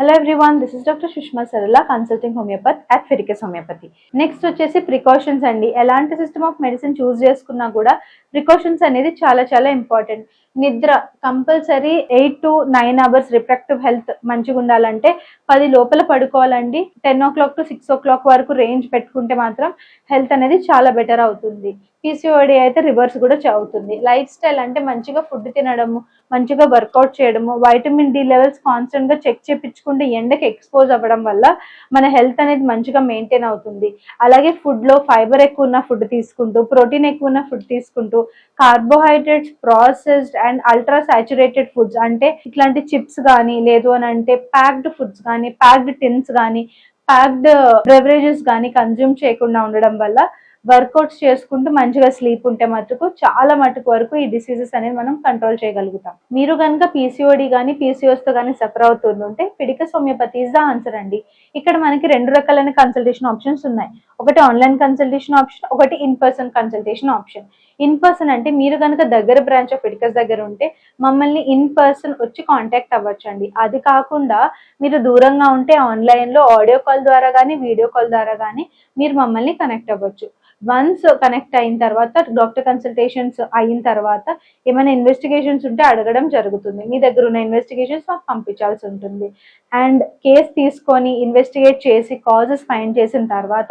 Hello everyone this is doctor Sushma Sarala consulting homeopath at ఫెరికస్ homeopathy next వచ్చేసి precautions అండి. ఎలాంటి system of medicine చూస్ చేసుకున్నా కూడా precautions అనేది చాలా చాలా ఇంపార్టెంట్ నిద్ర compulsory eight to nine hours reproductive health మంచిగా ఉండాలంటే పది లోపల పడుకోవాలండి. Ten o'clock to six o'clock వరకు రేంజ్ పెట్టుకుంటే మాత్రం హెల్త్ అనేది చాలా బెటర్ అవుతుంది. పీసీఓడి అయితే రివర్స్ కూడా చదువుతుంది. లైఫ్ స్టైల్ అంటే మంచిగా ఫుడ్ తినడము మంచిగా వర్కౌట్ చేయడము వైటమిన్ డి లెవెల్స్ కాన్స్టెంట్గా చెక్ చేపించుకుంటే ఎండకి ఎక్స్పోజ్ అవ్వడం వల్ల మన హెల్త్ అనేది మంచిగా మెయింటైన్ అవుతుంది. అలాగే ఫుడ్లో ఫైబర్ ఎక్కువ ఉన్న ఫుడ్ తీసుకుంటూ ప్రోటీన్ ఎక్కువ ఉన్న ఫుడ్ తీసుకుంటూ carbohydrates processed and ultra saturated foods అంటే ఇట్లాంటి చిప్స్ కానీ లేదు అని అంటే ప్యాక్డ్ ఫుడ్స్ కానీ ప్యాక్డ్ టిన్స్ కానీ ప్యాక్డ్ బెవరేజెస్ కానీ కన్జ్యూమ్ చేయకుండా ఉండడం వల్ల వర్కౌట్స్ చేసుకుంటూ మంచిగా స్లీప్ ఉంటే మటుకు చాలా మటుకు వరకు ఈ డిసీజెస్ అనేది మనం కంట్రోల్ చేయగలుగుతాం. మీరు కనుక పీసీఓడి కానీ పీసీఓస్తో కానీ సఫర్ అవుతుంటే పిడికస్ హోమియోపతి ఇస్ ద ఆన్సర్ అండి. ఇక్కడ మనకి రెండు రకాలైన కన్సల్టేషన్ ఆప్షన్స్ ఉన్నాయి. ఒకటి ఆన్లైన్ కన్సల్టేషన్ ఆప్షన్ ఒకటి in person consultation option. In person అంటే మీరు కనుక దగ్గర బ్రాంచ్ ఆఫ్ ఫిడికస్ దగ్గర ఉంటే మమ్మల్ని ఇన్ పర్సన్ వచ్చి కాంటాక్ట్ అవ్వచ్చండి. అది కాకుండా మీరు దూరంగా ఉంటే ఆన్లైన్లో ఆడియో కాల్ ద్వారా కానీ వీడియో కాల్ ద్వారా కానీ మీరు మమ్మల్ని కనెక్ట్ అవ్వచ్చు. వన్స్ కనెక్ట్ అయిన తర్వాత డాక్టర్ కన్సల్టేషన్స్ అయిన తర్వాత ఏమైనా ఇన్వెస్టిగేషన్స్ ఉంటే అడగడం జరుగుతుంది. మీ దగ్గర ఉన్న ఇన్వెస్టిగేషన్స్ మాకు పంపించాల్సి ఉంటుంది. అండ్ కేస్ తీసుకొని ఇన్వెస్టిగేట్ చేసి కాజెస్ ఫైండ్ చేసిన తర్వాత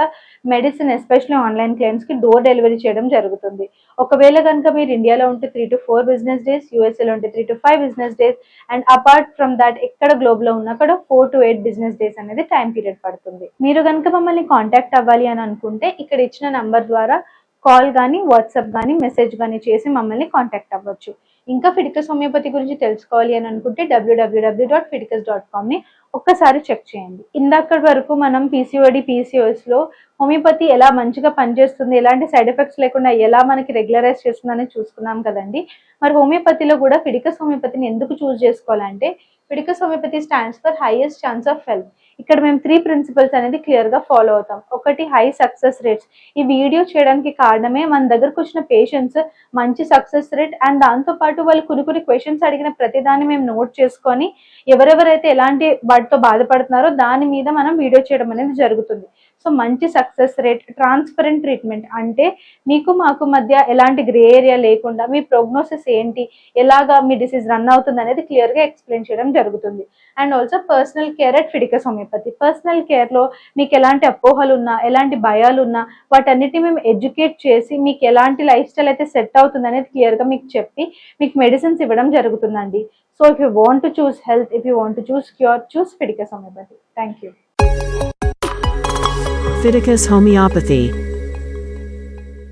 మెడిసిన్ ఎస్పెషల్లీ ఆన్లైన్ క్లయింట్స్కి డోర్ డెలివరీ చేయడం జరుగుతుంది. ఒకవేళ కనుక మీరు ఇండియాలో ఉంటే three to four business days యూఎస్ఏలో ఉంటే three to five business days and apart from that ఎక్కడ గ్లోబ్లో ఉన్నా అక్కడ four to eight business days అనేది టైం పీరియడ్ పడుతుంది. మీరు కనుక మమ్మల్ని కాంటాక్ట్ అవ్వాలి అని అనుకుంటే ఇక్కడ ఇచ్చిన నంబర్ ద్వారా కాల్ కానీ వాట్సాప్ కానీ మెసేజ్ కానీ చేసి మమ్మల్ని కాంటాక్ట్ అవ్వచ్చు. ఇంకా ఫిడికస్ హోమియోపతి గురించి తెలుసుకోవాలి అని అనుకుంటే డబ్ల్యూడబ్ల్యూడబ్ల్యూ డాట్ ఫిడికస్ డాట్ కామ్ని ఒక్కసారి చెక్ చేయండి. ఇందాక వరకు మనం పీసీఓడి పీసీఓస్లో హోమియోపతి ఎలా మంచిగా పనిచేస్తుంది ఎలాంటి సైడ్ ఎఫెక్ట్స్ లేకుండా ఎలా మనకి రెగ్యులరైజ్ చేస్తుందని చూసుకున్నాం కదండి. మరి హోమియోపతిలో కూడా ఫిడికస్ హోమియోపతిని ఎందుకు చూస్ చేసుకోవాలంటే Fidicus homeopathy stands for highest chance of health ఇక్కడ మేము త్రీ ప్రిన్సిపల్స్ అనేది క్లియర్గా ఫాలో అవుతాం. ఒకటి హై సక్సెస్ రేట్స్ ఈ వీడియో చేయడానికి కారణమే మన దగ్గరకు వచ్చిన పేషెంట్స్ మంచి సక్సెస్ రేట్ అండ్ దాంతో పాటు వాళ్ళు కొన్ని కొన్ని క్వశ్చన్స్ అడిగిన ప్రతిదాన్ని మేము నోట్ చేసుకొని ఎవరెవరైతే ఎలాంటి వాటితో బాధపడుతున్నారో దాని మీద మనం వీడియో చేయడం అనేది జరుగుతుంది. సో మంచి సక్సెస్ రేట్ ట్రాన్స్పరెంట్ ట్రీట్మెంట్ అంటే మీకు మాకు మధ్య ఎలాంటి గ్రే ఏరియా లేకుండా మీ ప్రోగ్నోసిస్ ఏంటి ఎలాగా మీ డిసీజ్ రన్ అవుతుంది అనేది క్లియర్గా ఎక్స్ప్లెయిన్ చేయడం జరుగుతుంది. And also personal care at Fidicus homeopathy personal కేర్లో మీకు ఎలాంటి అపోహలు ఉన్నా ఎలాంటి భయాలు ఉన్నా వాటన్నిటిని మేము ఎడ్యుకేట్ చేసి మీకు ఎలాంటి లైఫ్ స్టైల్ అయితే సెట్ అవుతుంది అనేది క్లియర్గా మీకు చెప్పి మీకు మెడిసిన్స్ ఇవ్వడం జరుగుతుందండి. So if you want to choose health, if you want to choose cure, choose Fidicus homeopathy. Thank you. Fidicus homeopathy.